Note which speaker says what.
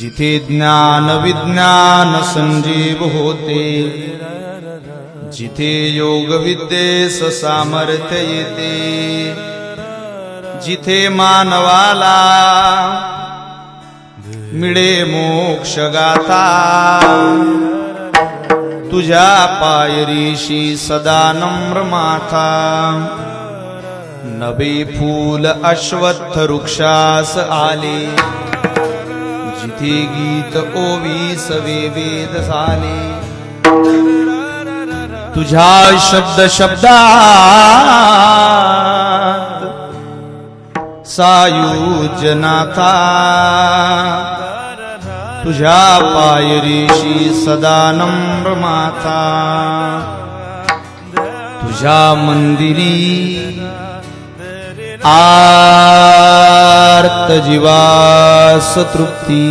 Speaker 1: जिथे ज्ञान विज्ञान संजीव होते जिथे योग विद्येस सामर्थ्य येते जिथे मानवाला मिळे मोक्ष गाथा. तुझ्या पायरीशी सदा नम्र माथा. नवे फूल अश्वत्थ वृक्षास आले. जिथे गीत ओवीस वेद झाले तुझ्या शब्द शब्दात सायुजनाथा तुझ्या पायरीशी सदा नम्र माता। तुझ्या मंदिरी आ जीवास तृप्ती